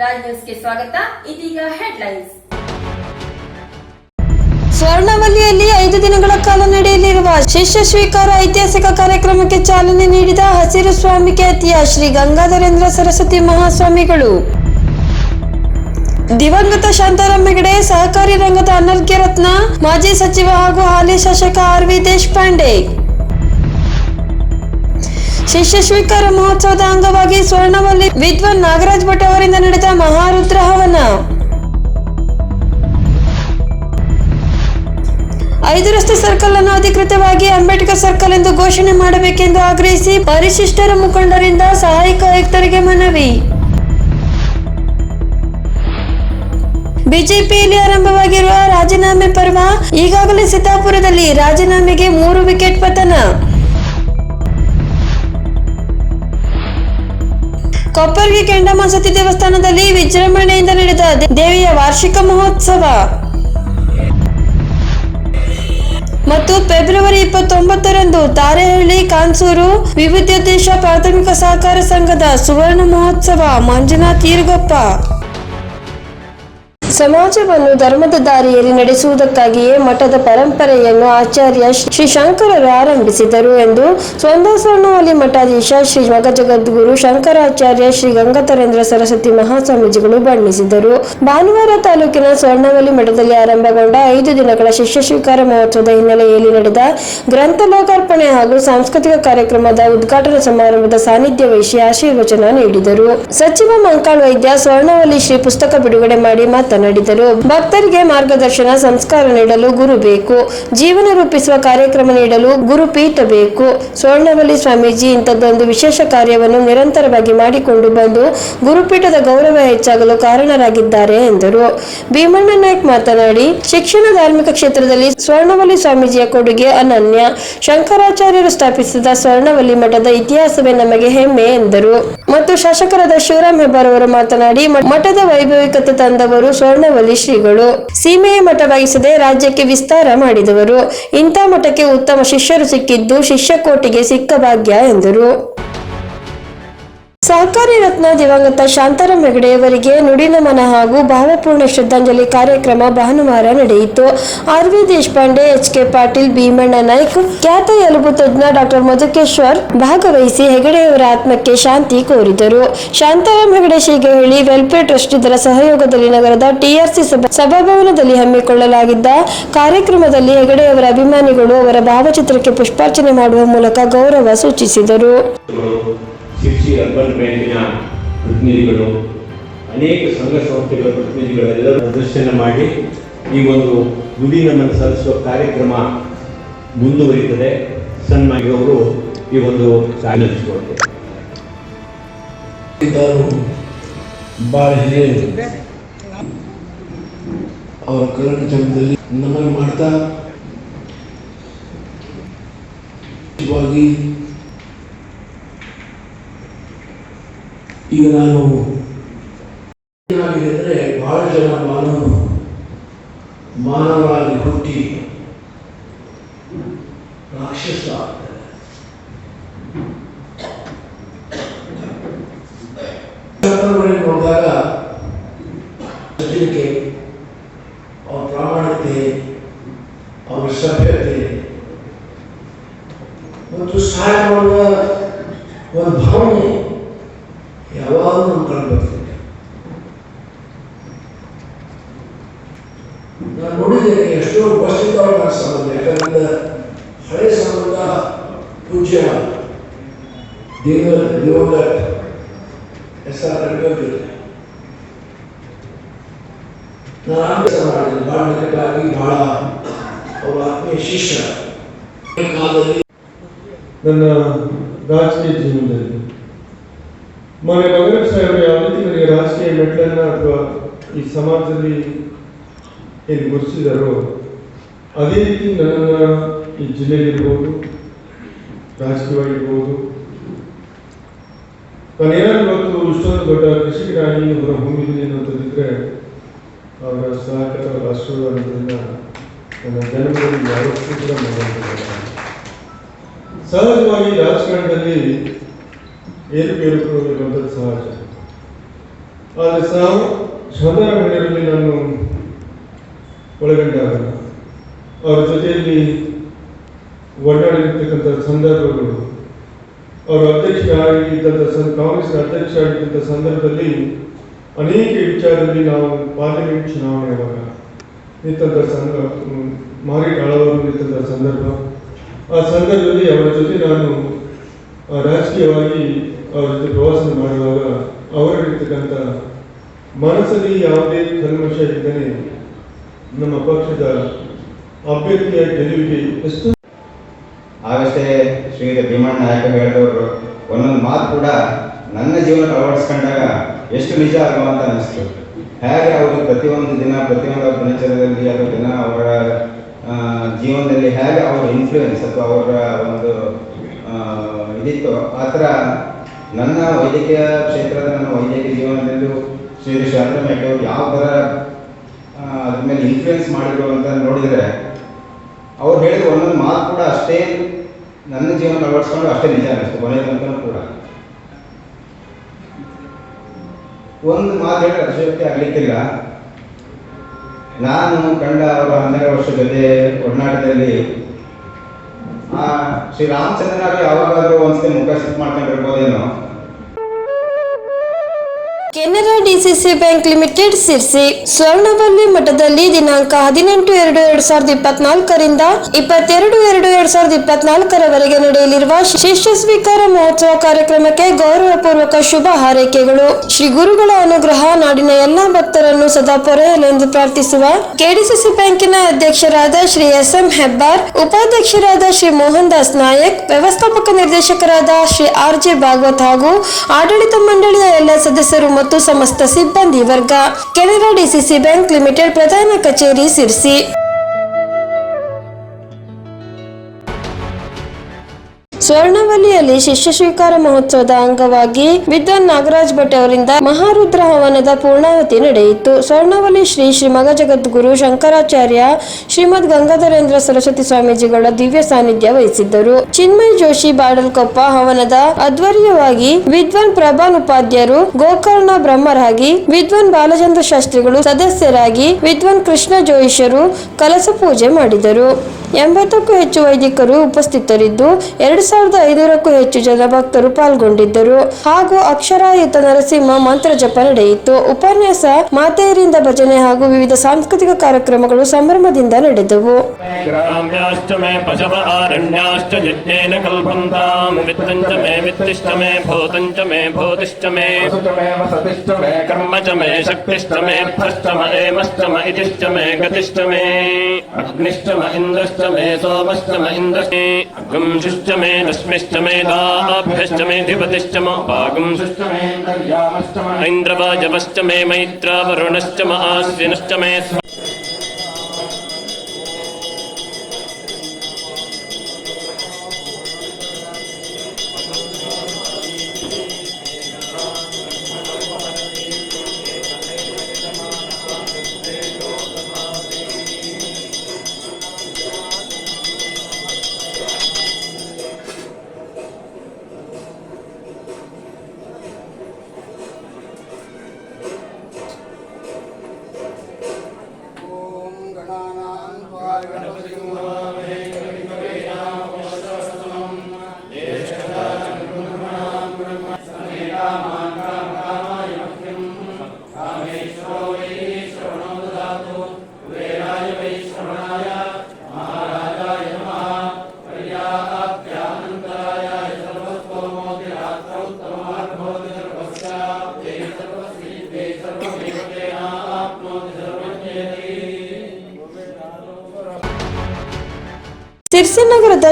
ರಾಜ್ ನ್ಯೂಸ್ಗೆ ಸ್ವಾಗತ. ಇದೀಗ ಹೆಡ್ಲೈನ್ಸ್. ಸ್ವರ್ಣವಲ್ಲಿಯಲ್ಲಿ ಐದು ದಿನಗಳ ಕಾಲ ನಡೆಯಲಿರುವ ಶಿಷ್ಯ ಸ್ವೀಕಾರ ಐತಿಹಾಸಿಕ ಕಾರ್ಯಕ್ರಮಕ್ಕೆ ಚಾಲನೆ ನೀಡಿದ ಹಸಿರು ಸ್ವಾಮಿ ಖ್ಯಾತಿಯ ಶ್ರೀ ಗಂಗಾಧರೇಂದ್ರ ಸರಸ್ವತಿ ಮಹಾಸ್ವಾಮಿಗಳು. ದಿವಂಗತ ಶಾಂತಾರಾಮ್ ಹೆಗಡೆ, ಸಹಕಾರಿ ರಂಗದ ಅನರ್ಘ್ಯ ರತ್ನ, ಮಾಜಿ ಸಚಿವ ಹಾಗೂ ಹಾಲಿ ಶಾಸಕ ಆರ್ ವಿ ದೇಶಪಾಂಡೆ. ಶಿಷ್ಯ ಸ್ವೀಕಾರ ಮಹೋತ್ಸವದ ಅಂಗವಾಗಿ ಸ್ವರ್ಣವಲ್ಲಿ ವಿದ್ವಾನ್ ನಾಗರಾಜ್ ಭಟ್ ಅವರಿಂದ ನಡೆದ ಮಹಾರುದ್ರ ಹವನ. ಐದು ರಸ್ತೆ ಸರ್ಕಲ್ ಅನ್ನು ಅಧಿಕೃತವಾಗಿ ಅಂಬೇಡ್ಕರ್ ಸರ್ಕಲ್ ಎಂದು ಘೋಷಣೆ ಮಾಡಬೇಕೆಂದು ಆಗ್ರಹಿಸಿ ಪರಿಶಿಷ್ಟರ ಮುಖಂಡರಿಂದ ಸಹಾಯಕ ಆಯುಕ್ತರಿಗೆ ಮನವಿ. ಬಿಜೆಪಿಯಲ್ಲಿ ಆರಂಭವಾಗಿರುವ ರಾಜೀನಾಮೆ ಪರ್ವ ಈಗಾಗಲೇ ಸಿದ್ದಾಪುರದಲ್ಲಿ ರಾಜೀನಾಮೆಗೆ ಮೂರು ವಿಕೆಟ್ ಪತನ. ಕೊಪ್ಪರ್ಗಿ ಕೆಂಡಮಾಸತಿ ದೇವಸ್ಥಾನದಲ್ಲಿ ವಿಜೃಂಭಣೆಯಿಂದ ನಡೆದ ದೇವಿಯ ವಾರ್ಷಿಕ ಮಹೋತ್ಸವ. ಮತ್ತು ಫೆಬ್ರವರಿ ಇಪ್ಪತ್ತೊಂಬತ್ತರಂದು ತಾರೆಹಳ್ಳಿ, ಕಾನ್ಸೂರು ದೇಶ ಪ್ರಾಥಮಿಕ ಸಹಕಾರ ಸಂಘದ ಸುವರ್ಣ ಮಹೋತ್ಸವ ಮಂಜುನಾಥ್ ಈರ್ಗೊಪ್ಪ. ಸಮಾಜವನ್ನು ಧರ್ಮದ ದಾರಿಯಲ್ಲಿ ನಡೆಸುವುದಕ್ಕಾಗಿಯೇ ಮಠದ ಪರಂಪರೆಯನ್ನು ಆಚಾರ್ಯ ಶ್ರೀ ಶಂಕರರು ಆರಂಭಿಸಿದರು ಎಂದು ಸ್ವಂದ ಸ್ವರ್ಣವಲ್ಲಿ ಮಠಾಧೀಶ ಶ್ರೀ ಮಗಜಗದ್ಗುರು ಶಂಕರಾಚಾರ್ಯ ಶ್ರೀ ಗಂಗಾಧರೇಂದ್ರ ಸರಸ್ವತಿ ಮಹಾಸ್ವಾಮೀಜಿಗಳು ಬಣ್ಣಿಸಿದರು. ಭಾನುವಾರ ತಾಲೂಕಿನ ಸ್ವರ್ಣವಲ್ಲಿ ಮಠದಲ್ಲಿ ಆರಂಭಗೊಂಡ ಐದು ದಿನಗಳ ಶಿಷ್ಯ ಸ್ವೀಕಾರ ಮಹೋತ್ಸವದ ಹಿನ್ನೆಲೆಯಲ್ಲಿ ನಡೆದ ಗ್ರಂಥ ಲೋಕಾರ್ಪಣೆ ಹಾಗೂ ಸಾಂಸ್ಕೃತಿಕ ಕಾರ್ಯಕ್ರಮದ ಉದ್ಘಾಟನಾ ಸಮಾರಂಭದ ಸಾನ್ನಿಧ್ಯ ವಹಿಸಿ ಆಶೀರ್ವಚನ ನೀಡಿದರು. ಸಚಿವ ಮಂಕಾಳ್ ವೈದ್ಯ ಸ್ವರ್ಣವಲಿ ಶ್ರೀ ಪುಸ್ತಕ ಬಿಡುಗಡೆ ಮಾಡಿ ಮಾತನಾಡಿದರು. ಭಕ್ತರಿಗೆ ಮಾರ್ಗದರ್ಶನ, ಸಂಸ್ಕಾರ ನೀಡಲು ಗುರು ಬೇಕು. ಜೀವನ ರೂಪಿಸುವ ಕಾರ್ಯಕ್ರಮ ನೀಡಲು ಗುರುಪೀಠ ಬೇಕು. ಸ್ವರ್ಣವಲ್ಲಿ ಸ್ವಾಮೀಜಿ ಇಂಥದ್ದೊಂದು ವಿಶೇಷ ಕಾರ್ಯವನ್ನು ನಿರಂತರವಾಗಿ ಮಾಡಿಕೊಂಡು ಬಂದು ಗುರುಪೀಠದ ಗೌರವ ಹೆಚ್ಚಾಗಲು ಕಾರಣರಾಗಿದ್ದಾರೆ ಎಂದರು. ಭೀಮಣ್ಣ ನಾಯ್ಕ್ ಮಾತನಾಡಿ, ಶಿಕ್ಷಣ ಧಾರ್ಮಿಕ ಕ್ಷೇತ್ರದಲ್ಲಿ ಸ್ವರ್ಣವಲ್ಲಿ ಸ್ವಾಮೀಜಿಯ ಕೊಡುಗೆ ಅನನ್ಯ. ಶಂಕರಾಚಾರ್ಯರು ಸ್ಥಾಪಿಸಿದ ಸ್ವರ್ಣವಲ್ಲಿ ಮಠದ ಇತಿಹಾಸವೇ ನಮಗೆ ಹೆಮ್ಮೆ ಎಂದರು. ಮತ್ತು ಶಾಸಕರಾದ ಶಿವರಾಮ್ ಹೆಬ್ಬಾರ್ ಅವರು ಮಾತನಾಡಿ, ಮಠದ ವೈಭವಿಕತೆ ತಂದವರು ಸ್ವರ್ಣವಲ್ಲಿ ಶ್ರೀಗಳು ಸೀಮೆಯ ಮಠವಾಗಿಸದೆ ರಾಜ್ಯಕ್ಕೆ ವಿಸ್ತಾರ ಮಾಡಿದವರು. ಇಂಥ ಮಠಕ್ಕೆ ಉತ್ತಮ ಶಿಷ್ಯರು ಸಿಕ್ಕಿದ್ದು ಶಿಷ್ಯಕೋಟಿಗೆ ಸಿಕ್ಕ ಭಾಗ್ಯ ಎಂದರು. ಸಹಕಾರಿ ರತ್ನ ದಿವಂಗತ ಶಾಂತಾರಾಮ್ ಹೆಗಡೆಯವರಿಗೆ ನುಡಿನಮನ ಹಾಗೂ ಭಾವಪೂರ್ಣ ಶ್ರದ್ಧಾಂಜಲಿ ಕಾರ್ಯಕ್ರಮ ಭಾನುವಾರ ನಡೆಯಿತು. R V Deshpande, H K Patil, Bheemanna Naik, ಖ್ಯಾತ ಎಲುಬು ತಜ್ಞ ಡಾಕ್ಟರ್ ಮಧುಕೇಶ್ವರ್ ಭಾಗವಹಿಸಿ ಹೆಗಡೆಯವರ ಆತ್ಮಕ್ಕೆ ಶಾಂತಿ ಕೋರಿದರು. ಶಾಂತಾರಾಮ್ ಹೆಗಡೆ ಶೀಗಹಳ್ಳಿ ವೆಲ್ಫೇರ್ ಟ್ರಸ್ಟ್ ಇದರ ಸಹಯೋಗದಲ್ಲಿ ನಗರದ ಟಿಆರ್ಸಿ ಸಭಾ ಸಭಾಭವನದಲ್ಲಿ ಹಮ್ಮಿಕೊಳ್ಳಲಾಗಿದ್ದ ಕಾರ್ಯಕ್ರಮದಲ್ಲಿ ಹೆಗಡೆಯವರ ಅಭಿಮಾನಿಗಳು ಅವರ ಭಾವಚಿತ್ರಕ್ಕೆ ಪುಷ್ಪಾರ್ಚನೆ ಮಾಡುವ ಮೂಲಕ ಗೌರವ ಸೂಚಿಸಿದರು. ಶಿಕ್ಷಿ, ಅರ್ಬನ್ ಬ್ಯಾಂಕಿನ ಪ್ರತಿನಿಧಿಗಳು, ಅನೇಕ ಸಂಘ ಸಂಸ್ಥೆಗಳ ಪ್ರತಿನಿಧಿಗಳೆಲ್ಲರೂ ಪ್ರದರ್ಶನ ಮಾಡಿ ಈ ಒಂದು ದುಡಿ ನಮ್ಮನ್ನು ಸಲ್ಲಿಸುವ ಕಾರ್ಯಕ್ರಮ ಮುಂದುವರಿತದೆ. ಸಣ್ಣವರು ಈ ಒಂದು ಭಾಳ ಹಿರಿಯರು ಅವರ ಕನ್ನಡ ಚಂದ್ರದಲ್ಲಿ ನಮನ ಮಾಡ್ತಾ ಈಗ ನಾನು ಏನಾಗಿದೆ ಅಂದರೆ ಬಹಳ ಜನ ಮಾನವ ಮಾನವರಾಗಿ ಹುಟ್ಟಿ ರಾಕ್ಷಸ ಆಗ್ತಾರೆ ಸಂದರ್ಭಗಳಲ್ಲಿ ನೋಡಿದಾಗ ಸಜ್ಜನಿಕೆ ಅವರ ಪ್ರಾಮಾಣಿಕತೆ ಅವರ ಸಭ್ಯತೆ ಮತ್ತು ಸಹಾಯ ಮಾಡುವ ಒಂದು ಭಾವನೆ ಯಾವಾಗಲೂ ನಮ್ಮ ಕಂಡು ಬರ್ತಿದೆ ನಾನು ನೋಡಿದ್ದೇನೆ ಎಷ್ಟೋ ವರ್ಷದವರ ನನ್ನ ಸಂಬಂಧ ಯಾಕಂದ್ರೆ ಹಳೆ ಸಂಬಂಧ ಪೂಜ್ಯ ದೇವ ದಿವಂಗತ ಎಸ್ ಆರ್ ರೆಡ್ಡಿ ನಾನು ಅಭ್ಯಾಸ ಮಾಡಿದ್ದೀನಿ ಭಾಳ ಅವರ ಆತ್ಮೀಯ ಶಿಷ್ಯ ನನ್ನ ರಾಜಕೀಯ ಜೀವನದಲ್ಲಿ. ಮನೆ ಮಗನ ಸಾಹೇಬರು, ಯಾವ ರೀತಿ ನನಗೆ ರಾಜಕೀಯ ಅಥವಾ ಈ ಸಮಾಜದಲ್ಲಿ ಏನು ಗುರುತಿಸಿದಾರೋ, ಅದೇ ರೀತಿ ನನ್ನನ್ನು ಈ ಜಿಲ್ಲೆಯಲ್ಲಿರ್ಬೋದು ರಾಜಕೀಯವಾಗಿರ್ಬೋದು ನಾನು ಏನಾದ್ರು ಇವತ್ತು ಇಷ್ಟೊಂದು ದೊಡ್ಡ ಕೃಷಿಕರಾಗಿ ಭೂಮಿ ಇದೆ ಅನ್ನೋದಿದ್ರೆ ಅವರ ಸಹಕಾರ ಅವರ ಅನ್ನೋದನ್ನ ನನ್ನ ಜನ್ಮದಲ್ಲಿ ಯಾವತ್ತೂ ಕೂಡ ಮಾಡಿಲ್ಲ ಸಹಜವಾಗಿ ರಾಜಕಾರಣದಲ್ಲಿ ಏರುಪೇರುಗಳು ಇರುವಂಥದ್ದು ಸಹಜ. ಆದರೆ ಸಾವು ಸಾವಿರ ಗಣ್ಯರಲ್ಲಿ ನಾನು ಒಳಗೊಂಡಾಗಲ್ಲ ಅವರ ಜೊತೆಯಲ್ಲಿ ಒಡನಾಡಿರ್ತಕ್ಕಂಥ ಸಂದರ್ಭಗಳು ಅವರು ಅಧ್ಯಕ್ಷರಾಗಿದ್ದಂಥ ಸಂ- ಕಾಂಗ್ರೆಸ್ ಅಧ್ಯಕ್ಷ ಆಗಿದ್ದಂಥ ಸಂದರ್ಭದಲ್ಲಿ ಅನೇಕ ವಿಚಾರದಲ್ಲಿ ನಾವು ಪಾರ್ಲಿಮೆಂಟ್ ಚುನಾವಣೆಯಾಗ ನಿಂತಹ ಸಂದ, ಮಾರಿ ಆಳವರು ನಿಂತಹ ಸಂದರ್ಭ. ಆ ಸಂದರ್ಭದಲ್ಲಿ ಅವರ ಜೊತೆ ನಾನು ರಾಜಕೀಯವಾಗಿ ಅವರ ಜೊತೆ ಪ್ರವಾಸ ಮಾಡುವಾಗ ಅವರಿರ್ತಕ್ಕಂಥ ಮನಸ್ಸಲ್ಲಿ ಯಾವುದೇ ಕಲ್ಮಶ ಇದ್ದರೆ ನಮ್ಮ ಪಕ್ಷದ ಅಭ್ಯರ್ಥಿಯ ಗೆಲುವಿಗೆ ಎಷ್ಟು ಆಗಷ್ಟೇ ಶ್ರೀಯುತ ಭೀಮಣ್ಣ ನಾಯಕ ಹೇಳಿದವರು ಒಂದೊಂದು ಮಾತು ಕೂಡ ನನ್ನ ಜೀವನ ಅಳವಡಿಸ್ಕೊಂಡಾಗ ಎಷ್ಟು ನಿಜ ಅಲ್ವಾ ಅಂತ ಅನಿಸ್ತು ಹೇಗೆ ಅವರು ಪ್ರತಿಯೊಂದು ದಿನ, ಪ್ರತಿಯೊಂದು ಅವ್ರ ದಿನಚರದಲ್ಲಿ ಅಥವಾ ದಿನ ಅವರ ಜೀವನದಲ್ಲಿ ಹೇಗೆ ಅವರ ಇನ್ಫ್ಲೂಯೆನ್ಸ್ ಅಥವಾ ಅವರ ಒಂದು ಇದಿತ್ತು ಆ ಥರ ನನ್ನ ವೈದ್ಯಕೀಯ ಕ್ಷೇತ್ರದ ನನ್ನ ವೈದ್ಯಕೀಯ ಜೀವನದಲ್ಲೂ ಶ್ರೀ ಶಾಂತಮೇಟ್ ಅವರು ಯಾವ ಥರ ಅದ್ರ ಮೇಲೆ ಇನ್ಫ್ಲೂಯೆನ್ಸ್ ಮಾಡಿದ್ರು ಅಂತ ನೋಡಿದರೆ, ಅವ್ರು ಹೇಳಿದ ಒಂದೊಂದು ಮಾತು ಕೂಡ ಅಷ್ಟೇ ನನ್ನ ಜೀವನ ಅಳವಡಿಸ್ಕೊಂಡು ಅಷ್ಟೇ ನಿಜ ಅನ್ನಿಸ್ತು ಕೊನೆಯ ತನಕ ಕೂಡ. ಒಂದು ಮಾತು ಹೇಳಿ ಅತಿಶಯೋಕ್ತಿ ಆಗ್ಲಿಕ್ಕಿಲ್ಲ. ನಾನು ಕಂಡ ಅವರ ಹನ್ನೆರಡು ವರ್ಷ ಜೊತೆ ಒಡನಾಟದಲ್ಲಿ, ಆ ಶ್ರೀ ರಾಮಚಂದ್ರನಾಗ ಯಾವಾಗಾದ್ರೂ ಒಂದ್ಸತಿ ಮುಖ ಸಿಕ್ ಮಾಡ್ಕೊಂಡಿರ್ಬೋದೇನೋ Canara DCC bank limited, Sirsi. Swarnavalli ಮಠದಲ್ಲಿ ದಿನಾಂಕ ಹದಿನೆಂಟು ಎರಡು ಎರಡ್ ಸಾವಿರದ ಇಪ್ಪತ್ನಾಲ್ಕರಿಂದ ಇಪ್ಪತ್ತೆರಡು ಎರಡು ಎರಡ್ ಸಾವಿರದ ಇಪ್ಪತ್ನಾಲ್ಕರವರೆಗೆ ನಡೆಯಲಿರುವ ಶಿಷ್ಯ ಸ್ವೀಕಾರ ಮಹೋತ್ಸವ ಕಾರ್ಯಕ್ರಮಕ್ಕೆ ಗೌರವಪೂರ್ವಕ ಶುಭ ಹಾರೈಕೆಗಳು. ಶ್ರೀ ಗುರುಗಳ ಅನುಗ್ರಹ ನಾಡಿನ ಎಲ್ಲಾ ಭಕ್ತರನ್ನು ಸದಾ ಪೊರೆಯಲೆಂದು ಪ್ರಾರ್ಥಿಸುವ ಕೆಡಿಸಿಸಿ ಬ್ಯಾಂಕಿನ ಅಧ್ಯಕ್ಷರಾದ ಶ್ರೀ ಎಸ್ ಎಂ ಹೆಬ್ಬಾರ್, ಉಪಾಧ್ಯಕ್ಷರಾದ ಶ್ರೀ ಮೋಹನ್ ದಾಸ್ ನಾಯಕ್, ವ್ಯವಸ್ಥಾಪಕ ನಿರ್ದೇಶಕರಾದ ಶ್ರೀ ಆರ್ ಜೆ ಭಾಗವತ್ ಹಾಗೂ ಆಡಳಿತ ಮಂಡಳಿಯ ಎಲ್ಲ ಸದಸ್ಯರು ಸಮಸ್ತ ಸಿಬ್ಬಂದಿ ವರ್ಗ ಕೆನರಾ ಡಿಸಿಸಿ ಬ್ಯಾಂಕ್ ಲಿಮಿಟೆಡ್ ಪ್ರಧಾನ ಕಚೇರಿ ಸಿರ್ಸಿ. ಸ್ವರ್ಣವಲ್ಲಿಯಲ್ಲಿ ಶಿಷ್ಯ ಸ್ವೀಕಾರ ಮಹೋತ್ಸವದ ಅಂಗವಾಗಿ ವಿದ್ವಾನ್ ನಾಗರಾಜ್ ಭಟ್ ಅವರಿಂದ ಮಹಾರುದ್ರ ಹವನದ ಪೂರ್ಣಾವತಿ ನಡೆಯಿತು. ಸ್ವರ್ಣವಲ್ಲಿ ಶ್ರೀ ಶ್ರೀ ಮಗ ಜಗದ್ಗುರು ಶಂಕರಾಚಾರ್ಯ ಶ್ರೀಮದ್ ಗಂಗಾಧರೇಂದ್ರ ಸರಸ್ವತಿ ಸ್ವಾಮೀಜಿಗಳ ದಿವ್ಯ ಸಾನ್ನಿಧ್ಯ ವಹಿಸಿದ್ದರು. ಚಿನ್ಮಯ ಜೋಶಿ ಬಾಡಲ್ಕೊಪ್ಪ ಹವನದ ಅಧ್ವರ್ಯವಾಗಿ ವಿದ್ವಾನ್ ಪ್ರಭಾನ್ ಉಪಾಧ್ಯಾಯರು ಗೋಕರ್ಣ ಬ್ರಹ್ಮರಾಗಿ ವಿದ್ವಾನ್ ಬಾಲಚಂದ್ರ ಶಾಸ್ತ್ರಿಗಳು ಸದಸ್ಯರಾಗಿ ವಿದ್ವಾನ್ ಕೃಷ್ಣ ಜೋಯಿಷರು ಕಲಸ ಪೂಜೆ ಮಾಡಿದರು. ಎಂಬತ್ತಕ್ಕೂ ಹೆಚ್ಚು ವೈದಿಕರು ಉಪಸ್ಥಿತರಿದ್ದು ಎರಡು ಸಾವಿರದ ಐದೂರಕ್ಕೂ ಹೆಚ್ಚು ಜನ ಭಕ್ತರು ಪಾಲ್ಗೊಂಡಿದ್ದರು. ಹಾಗೂ ಅಕ್ಷರಾಯುತ ನರಸಿಂಹ ಮಂತ್ರ ಜಪ ನಡೆಯಿತು. ಉಪನ್ಯಾಸ ಮಾತೆಯರಿಂದ ಭಜನೆ ಹಾಗೂ ವಿವಿಧ ಸಾಂಸ್ಕೃತಿಕ ಕಾರ್ಯಕ್ರಮಗಳು ಸಂಭ್ರಮದಿಂದ ನಡೆದವು. ಕರ್ಮ मे पशव आरण्याश्च यज्ञेन कल्पन्ताम् वित्तम् च मे वित्तिश्च मे भूतम् च मे भूतिश्च मे वसतिश्च मे कर्म च मे शक्तिश्च मे भ्रश्च म एमश्च म इतिश्च मे गतिश्च मे अग्निश्च म इन्द्रश्च मे सोमश्च म इन्द्रश्च मे अगुंशिश्च मे रश्मिश्च मे दाभ्यश्च मे धिपतिश्च म पागुंशिश्च मे इन्द्रयामश्च म इन्द्रवाजवश्च मे मैत्रावरुणश्च म आश्विनश्च मे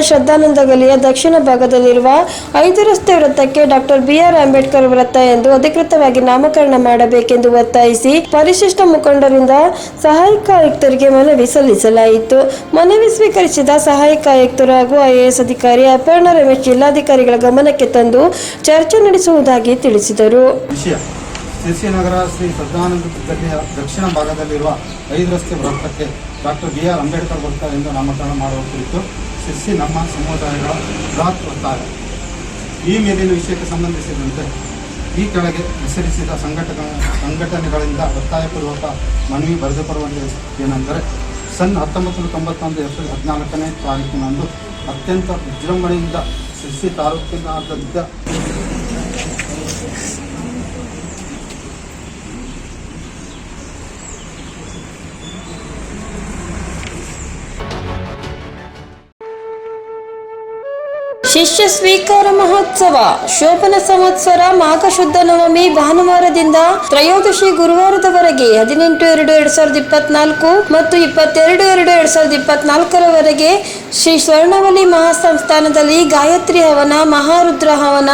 ಶ್ರದ್ಧಾನಂದ ಗಲಿಯ ದಕ್ಷಿಣ ಭಾಗದಲ್ಲಿರುವ ಐದು ರಸ್ತೆ ವೃತ್ತಕ್ಕೆ ಡಾಕ್ಟರ್ ಬಿಆರ್ ಅಂಬೇಡ್ಕರ್ ವೃತ್ತ ಎಂದು ಅಧಿಕೃತವಾಗಿ ನಾಮಕರಣ ಮಾಡಬೇಕೆಂದು ಒತ್ತಾಯಿಸಿ ಪರಿಶಿಷ್ಟ ಮುಖಂಡರಿಂದ ಸಹಾಯಕ ಆಯುಕ್ತರಿಗೆ ಮನವಿ ಸಲ್ಲಿಸಲಾಯಿತು. ಮನವಿ ಸ್ವೀಕರಿಸಿದ ಸಹಾಯಕ ಆಯುಕ್ತರು ಹಾಗೂ ಐಎಎಸ್ ಅಧಿಕಾರಿ ಅಪರ್ಣ ರಮೇಶ್ ಜಿಲ್ಲಾಧಿಕಾರಿಗಳ ಗಮನಕ್ಕೆ ತಂದು ಚರ್ಚೆ ನಡೆಸುವುದಾಗಿ ತಿಳಿಸಿದರು. ನಗರ ಶ್ರೀ ಸದಾನಂದ ಜಿಲ್ಲೆಯ ದಕ್ಷಿಣ ಭಾಗದಲ್ಲಿರುವ ಐದು ರಸ್ತೆ ವೃತ್ತಕ್ಕೆ ಡಾಕ್ಟರ್ ಬಿ ಆರ್ ಅಂಬೇಡ್ಕರ್ ವೃತ್ತ ಎಂದು ನಾಮಕರಣ ಮಾಡುವ ಕುರಿತು ಸಿರ್ಸಿ ನಮ್ಮ ಸಮುದಾಯಗಳ ಬೃಹತ್ ಒತ್ತಾಯ ಈ ಮೇಲಿನ ವಿಷಯಕ್ಕೆ ಸಂಬಂಧಿಸಿದಂತೆ ಈ ಕೆಳಗೆ ಹೆಸರಿಸಿದ ಸಂಘಟಕ, ಸಂಘಟನೆಗಳಿಂದ ಒತ್ತಾಯಪೂರ್ವಕ ಮನವಿ ಬರೆದುಕೊಡುವಂತೆ ಏನೆಂದರೆ, ಸನ್ ಹತ್ತೊಂಬತ್ತು ನೂರ ತೊಂಬತ್ತೊಂದು ಏಪ್ರಿಲ್ ಹದಿನಾಲ್ಕನೇ ತಾರೀಕಿನಂದು ಅತ್ಯಂತ ವಿಜೃಂಭಣೆಯಿಂದ ಶಿರ್ಸಿ ತಾಲೂಕಿನಾದ್ಯಂತ ಶಿಷ್ಯ ಸ್ವೀಕಾರ ಮಹೋತ್ಸವ. ಶೋಭನ ಸಂವತ್ಸರ ಮಾಘ ಶುದ್ಧ ನವಮಿ ಭಾನುವಾರದಿಂದ ತ್ರಯೋದಶಿ ಗುರುವಾರದವರೆಗೆ ಹದಿನೆಂಟು ಎರಡು ಎರಡ್ ಸಾವಿರದ ಇಪ್ಪತ್ನಾಲ್ಕು ಮತ್ತು ಇಪ್ಪತ್ತೆರಡು ಎರಡು ಎರಡ್ ಸಾವಿರದ ಇಪ್ಪತ್ನಾಲ್ಕರವರೆಗೆ ಶ್ರೀ ಸ್ವರ್ಣವಲಿ ಮಹಾಸಂಸ್ಥಾನದಲ್ಲಿ ಗಾಯತ್ರಿ ಹವನ, ಮಹಾರುದ್ರ ಹವನ,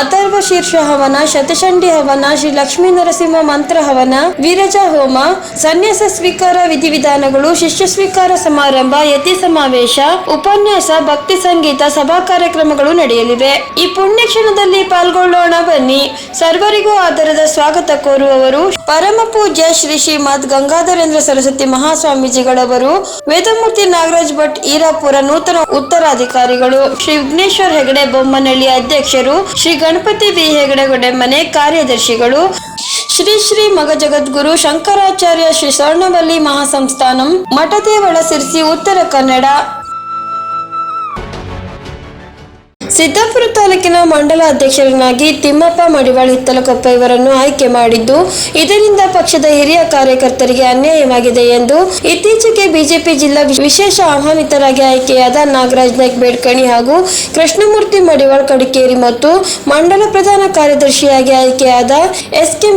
ಅಥರ್ವ ಶೀರ್ಷ ಹವನ ಶತಚಂಡಿ ಹವನ, ಶ್ರೀ ಲಕ್ಷ್ಮೀ ನರಸಿಂಹ ಮಂತ್ರ ಹವನ, ವಿರಜ ಹೋಮ, ಸನ್ಯಾಸ ಸ್ವೀಕಾರ ವಿಧಿವಿಧಾನಗಳು, ಶಿಷ್ಯ ಸ್ವೀಕಾರ ಸಮಾರಂಭ, ಯತಿ ಸಮಾವೇಶ, ಉಪನ್ಯಾಸ, ಭಕ್ತಿ ಸಂಗೀತ, ಸಭಾ ಕಾರ್ಯಕ್ರಮಗಳು ನಡೆಯಲಿವೆ. ಈ ಪುಣ್ಯ ಕ್ಷಣದಲ್ಲಿ ಪಾಲ್ಗೊಳ್ಳೋಣ ಬನ್ನಿ. ಸರ್ವರಿಗೂ ಆಧಾರದ ಸ್ವಾಗತ ಕೋರುವವರು ಪರಮ ಪೂಜ್ಯ ಶ್ರೀ ಶ್ರೀಮದ್ ಗಂಗಾಧರೇಂದ್ರ ಸರಸ್ವತಿ ಮಹಾಸ್ವಾಮೀಜಿಗಳವರು. ವೇದಮೂರ್ತಿ ನಾಗರಾಜ್ ಭಟ್, ಈರಾಪುರ ನೂತನ ಉತ್ತರಾಧಿಕಾರಿಗಳು ಶ್ರೀ ವಿಘ್ನೇಶ್ವರ್ ಹೆಗಡೆ ಬೊಮ್ಮನಹಳ್ಳಿ ಅಧ್ಯಕ್ಷರು, ಶ್ರೀ ಗಣಪತಿ ಬಿ ಹೆಗಡೆ ಮನೆ ಕಾರ್ಯದರ್ಶಿಗಳು, ಶ್ರೀ ಶ್ರೀ ಮಗ ಜಗದ್ಗುರು ಶಂಕರಾಚಾರ್ಯ ಶ್ರೀ ಸ್ವರ್ಣವಲ್ಲಿ ಮಹಾಸಂಸ್ಥಾನಂ, ಮಠದೇವಳ ಸಿರ್ಸಿ, ಉತ್ತರ ಕನ್ನಡ. ಸಿದ್ದಾಪುರ ತಾಲೂಕಿನ ಮಂಡಲ ಅಧ್ಯಕ್ಷರನ್ನಾಗಿ ತಿಮ್ಮಪ್ಪ ಮಡಿವಾಳ ಹಿತ್ತಲಕೊಪ್ಪ ಇವರನ್ನು ಆಯ್ಕೆ ಮಾಡಿದ್ದು, ಇದರಿಂದ ಪಕ್ಷದ ಹಿರಿಯ ಕಾರ್ಯಕರ್ತರಿಗೆ ಅನ್ಯಾಯವಾಗಿದೆ ಎಂದು ಇತ್ತೀಚೆಗೆ ಬಿಜೆಪಿ ಜಿಲ್ಲಾ ವಿಶೇಷ ಆಹ್ವಾನಿತರಾಗಿ ಆಯ್ಕೆಯಾದ ನಾಗರಾಜ್ ನಾಯ್ಕ್ ಬೇಡ್ಕಣಿ ಹಾಗೂ ಕೃಷ್ಣಮೂರ್ತಿ ಮಡಿವಾಳ್ ಕಡಿಕೇರಿ ಮತ್ತು ಮಂಡಲ ಪ್ರಧಾನ ಕಾರ್ಯದರ್ಶಿಯಾಗಿ ಆಯ್ಕೆಯಾದ ಎಸ್ ಕೆ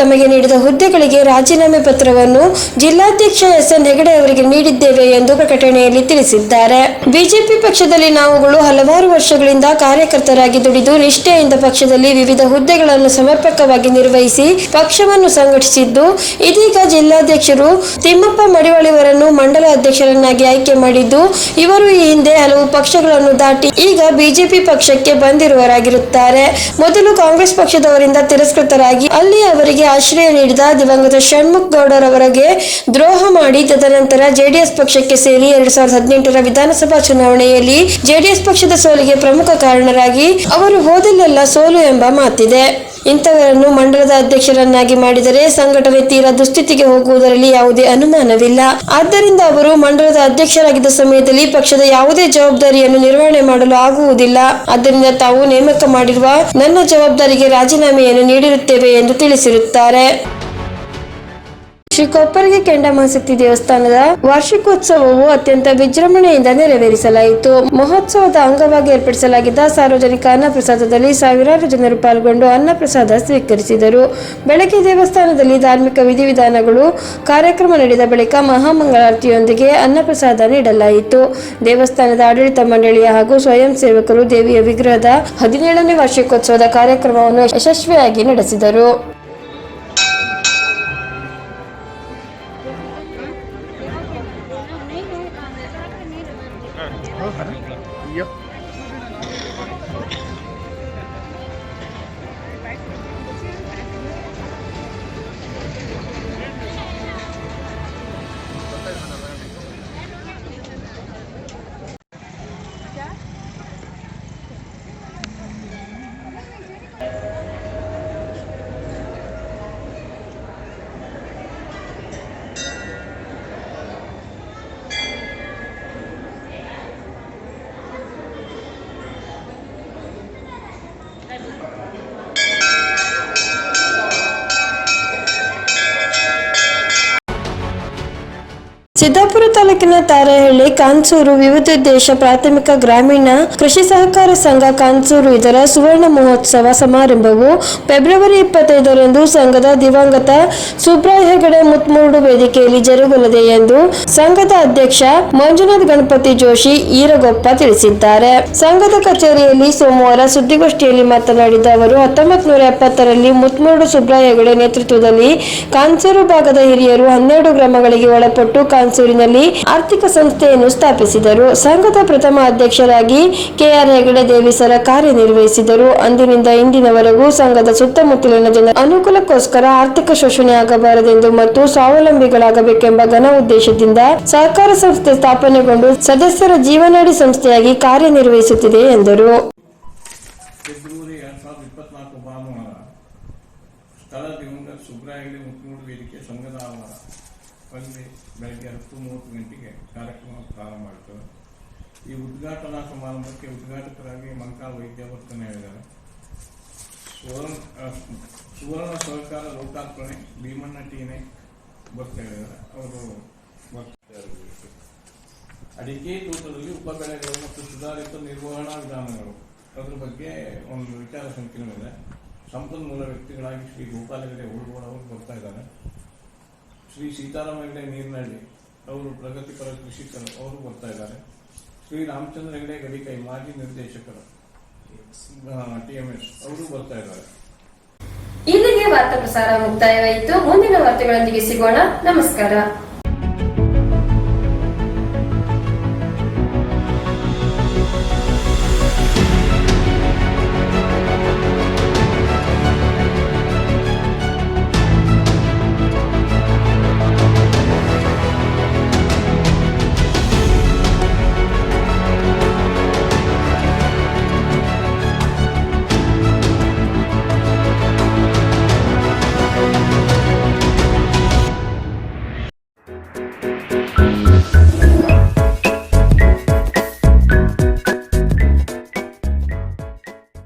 ತಮಗೆ ನೀಡಿದ ಹುದ್ದೆಗಳಿಗೆ ರಾಜೀನಾಮೆ ಪತ್ರವನ್ನು ಜಿಲ್ಲಾಧ್ಯಕ್ಷ ಎಸ್ ಎನ್ ಹೆಗಡೆ ಅವರಿಗೆ ನೀಡಿದ್ದೇವೆ ಎಂದು ಪ್ರಕಟಣೆಯಲ್ಲಿ ತಿಳಿಸಿದ್ದಾರೆ. ಬಿಜೆಪಿ ಪಕ್ಷದಲ್ಲಿ ನಾವುಗಳು ಹಲವಾರು ವರ್ಷಗಳಿಂದ ಕಾರ್ಯಕರ್ತರಾಗಿ ದುಡಿದು ನಿಷ್ಠೆಯಿಂದ ಪಕ್ಷದಲ್ಲಿ ವಿವಿಧ ಹುದ್ದೆಗಳನ್ನು ಸಮರ್ಪಕವಾಗಿ ನಿರ್ವಹಿಸಿ ಪಕ್ಷವನ್ನು ಸಂಘಟಿಸಿದ್ದು, ಇದೀಗ ಜಿಲ್ಲಾಧ್ಯಕ್ಷರು ತಿಮ್ಮಪ್ಪ ಮಡಿವಾಳಿಯವರನ್ನು ಮಂಡಲ ಅಧ್ಯಕ್ಷರನ್ನಾಗಿ ಆಯ್ಕೆ ಮಾಡಿದ್ದು, ಇವರು ಈ ಹಿಂದೆ ಹಲವು ಪಕ್ಷಗಳನ್ನು ದಾಟಿ ಈಗ ಬಿಜೆಪಿ ಪಕ್ಷಕ್ಕೆ ಬಂದಿರುವರಾಗಿರುತ್ತಾರೆ ಮೊದಲು ಕಾಂಗ್ರೆಸ್ ಪಕ್ಷದವರಿಂದ ತಿರಸ್ಕೃತರಾಗಿ ಅಲ್ಲಿ ಅವರಿಗೆ ಆಶ್ರಯ ನೀಡಿದ ದಿವಂಗತ ಷಣ್ಮುಖ್ ಗೌಡರವರಿಗೆ ದ್ರೋಹ ಮಾಡಿ, ತದನಂತರ ಜೆಡಿಎಸ್ ಪಕ್ಷಕ್ಕೆ ಸೇರಿ ಎರಡ್ ಸಾವಿರದ ಹದಿನೆಂಟರ ವಿಧಾನಸಭಾ ಚುನಾವಣೆಯಲ್ಲಿ ಜೆಡಿಎಸ್ ಪಕ್ಷದ ಸೋಲಿಗೆ ಪ್ರಮುಖ ಕಾರಣರಾಗಿ ಅವರು ಹೋದಲ್ಲೆಲ್ಲ ಸೋಲು ಎಂಬ ಮಾತಿದೆ. ಇಂಥವರನ್ನು ಮಂಡಲದ ಅಧ್ಯಕ್ಷರನ್ನಾಗಿ ಮಾಡಿದರೆ ಸಂಘಟನೆ ತೀರಾ ದುಸ್ಥಿತಿಗೆ ಹೋಗುವುದರಲ್ಲಿ ಯಾವುದೇ ಅನುಮಾನವಿಲ್ಲ. ಆದ್ದರಿಂದ ಅವರು ಮಂಡಲದ ಅಧ್ಯಕ್ಷರಾಗಿದ್ದ ಸಮಯದಲ್ಲಿ ಪಕ್ಷದ ಯಾವುದೇ ಜವಾಬ್ದಾರಿಯನ್ನು ನಿರ್ವಹಣೆ ಮಾಡಲು ಆಗುವುದಿಲ್ಲ. ಆದ್ದರಿಂದ ತಾವು ನೇಮಕ ಮಾಡಿರುವ ನನ್ನ ಜವಾಬ್ದಾರಿಗೆ ರಾಜೀನಾಮೆಯನ್ನು ನೀಡಿರುತ್ತೇವೆ ಎಂದು ತಿಳಿಸಿರುತ್ತಾರೆ. ಶ್ರೀ ಕೊಪ್ಪರಿಗೆ ಕೆಂಡಮಾಸಕ್ತಿ ದೇವಸ್ಥಾನದ ವಾರ್ಷಿಕೋತ್ಸವವು ಅತ್ಯಂತ ವಿಜೃಂಭಣೆಯಿಂದ ನೆರವೇರಿಸಲಾಯಿತು. ಮಹೋತ್ಸವದ ಅಂಗವಾಗಿ ಏರ್ಪಡಿಸಲಾಗಿದ್ದ ಸಾರ್ವಜನಿಕ ಅನ್ನ ಪ್ರಸಾದದಲ್ಲಿ ಸಾವಿರಾರು ಜನರು ಪಾಲ್ಗೊಂಡು ಅನ್ನ ಪ್ರಸಾದ ಸ್ವೀಕರಿಸಿದರು. ಬೆಳಗ್ಗೆ ದೇವಸ್ಥಾನದಲ್ಲಿ ಧಾರ್ಮಿಕ ವಿಧಿವಿಧಾನಗಳು, ಕಾರ್ಯಕ್ರಮ ನಡೆದ ಬಳಿಕ ಮಹಾಮಂಗಳಾರತಿಯೊಂದಿಗೆ ಅನ್ನಪ್ರಸಾದ ನೀಡಲಾಯಿತು. ದೇವಸ್ಥಾನದ ಆಡಳಿತ ಮಂಡಳಿಯ ಹಾಗೂ ಸ್ವಯಂ ಸೇವಕರು ದೇವಿಯ ವಿಗ್ರಹದ ಹದಿನೇಳನೇ ವಾರ್ಷಿಕೋತ್ಸವದ ಕಾರ್ಯಕ್ರಮವನ್ನು ಯಶಸ್ವಿಯಾಗಿ ನಡೆಸಿದರು. ಸಿದ್ದಾಪುರ ತಾಲೂಕಿನ ತಾರಹಳ್ಳಿ ಕಾನ್ಸೂರು ವಿವಿಧೋದ್ದೇಶ ಪ್ರಾಥಮಿಕ ಗ್ರಾಮೀಣ ಕೃಷಿ ಸಹಕಾರ ಸಂಘ ಕಾನ್ಸೂರು ಇದರ ಸುವರ್ಣ ಮಹೋತ್ಸವ ಸಮಾರಂಭವು ಫೆಬ್ರವರಿ ಇಪ್ಪತ್ತೈದರಂದು ಸಂಘದ ದಿವಂಗತ ಸುಬ್ರಾಯ ಹೆಗಡೆ ಮುತ್ಮೂಡು ವೇದಿಕೆಯಲ್ಲಿ ಜರುಗಲಿದೆ ಎಂದು ಸಂಘದ ಅಧ್ಯಕ್ಷ ಮಂಜುನಾಥ್ ಗಣಪತಿ ಜೋಶಿ ಈರಗೊಪ್ಪ ತಿಳಿಸಿದ್ದಾರೆ. ಸಂಘದ ಕಚೇರಿಯಲ್ಲಿ ಸೋಮವಾರ ಸುದ್ದಿಗೋಷ್ಠಿಯಲ್ಲಿ ಮಾತನಾಡಿದ ಅವರು ಹತ್ತೊಂಬತ್ತು ನೂರ ಎಪ್ಪತ್ತರಲ್ಲಿ ಮುತ್ಮೂಡು ಸುಬ್ರಾಯ ಹೆಗಡೆ ನೇತೃತ್ವದಲ್ಲಿ ಕಾನ್ಸೂರು ಭಾಗದ ಹಿರಿಯರು ಹನ್ನೆರಡು ಗ್ರಾಮಗಳಿಗೆ ಒಳಪಟ್ಟು ಕಾನ್ಸೂರಿನಲ್ಲಿ ಆರ್ಥಿಕ ಸಂಸ್ಥೆಯನ್ನು ಸ್ಥಾಪಿಸಿದರು. ಸಂಘದ ಪ್ರಥಮ ಅಧ್ಯಕ್ಷರಾಗಿ ಕೆಆರ್ ಹೆಗಡೆ ದೇವಿಸರ ಕಾರ್ಯನಿರ್ವಹಿಸಿದರು. ಅಂದಿನಿಂದ ಇಂದಿನವರೆಗೂ ಸಂಘದ ಸುತ್ತಮುತ್ತಲಿನ ಜನರ ಅನುಕೂಲಕ್ಕೋಸ್ಕರ ಆರ್ಥಿಕ ಶೋಷಣೆ ಆಗಬಾರದೆಂದು ಮತ್ತು ಸ್ವಾವಲಂಬಿಗಳಾಗಬೇಕೆಂಬ ಘನ ಉದ್ದೇಶದಿಂದ ಸಹಕಾರ ಸಂಸ್ಥೆ ಸ್ಥಾಪನೆಗೊಂಡು ಸದಸ್ಯರ ಜೀವನಾಡಿ ಸಂಸ್ಥೆಯಾಗಿ ಕಾರ್ಯನಿರ್ವಹಿಸುತ್ತಿದೆ ಎಂದರು. ಸ್ಥಳ ದಿವಂಗತ ಸುಬ್ರಾಯ ಹೆಗಡೆ ವೇದಿಕೆ ಸಂಘದ ಅಲ್ಲಿ ಬೆಳಗ್ಗೆ ಹತ್ತು ಮೂವತ್ತು ಗಂಟೆಗೆ ಕಾರ್ಯಕ್ರಮ ಪ್ರಾರಂಭ ಆಯಿತು. ಈ ಉದ್ಘಾಟನಾ ಸಮಾರಂಭಕ್ಕೆ ಉದ್ಘಾಟಕರಾಗಿ ಮಂಕಾಳ ವೈದ್ಯವರ್ತನೆ ಹೇಳಿದ್ದಾರೆ. ಸುವರ್ಣ ಸುವರ್ಣ ಸಹಕಾರ ಲೋಕಾರ್ಪಣೆ ಭೀಮಣ್ಣ ಟೀನೆ ಬರ್ತಾ ಹೇಳಿದ್ದಾರೆ. ಅವರು. ಅಡಿಕೆ ತೋಟದಲ್ಲಿ ಉಪ ಬೆಳೆಗಳು ಮತ್ತು ಸುಧಾರಿತ ನಿರ್ವಹಣಾ ವಿಧಾನಗಳು. ಅದರ ಬಗ್ಗೆ ಒಂದು ವಿಚಾರ ಸಂಕಿರಣ ಇದೆ ಸಂಪನ್ಮೂಲ ವ್ಯಕ್ತಿಗಳಾಗಿ ಶ್ರೀ ಗೋಪಾಲಗಡೆ ಅವರು ಬರ್ತಾ ಇದ್ದಾರೆ. ಶ್ರೀ ಸೀತಾರಾಮ ಹೆಗ್ಡೆ ನೀರಿನಲ್ಲಿ ಅವರು ಪ್ರಗತಿಪರ ಕೃಷಿಕರು ಅವರು ಬರ್ತಾ ಇದ್ದಾರೆ. ಶ್ರೀ ರಾಮಚಂದ್ರ ಹೆಗ್ಡೆ ಗಡಿಕೈ ಮಾಜಿ ನಿರ್ದೇಶಕರು. ಟಿಎಂಎಸ್ ಅವರು ಬರ್ತಾ ಇದ್ದಾರೆ. ಇಲ್ಲಿಗೆ ವಾರ್ತಾ ಪ್ರಸಾರ ಮುಕ್ತಾಯವಾಯಿತು. ಮುಂದಿನ ವಾರ್ತೆಗಳೊಂದಿಗೆ ಸಿಗೋಣ. ನಮಸ್ಕಾರ.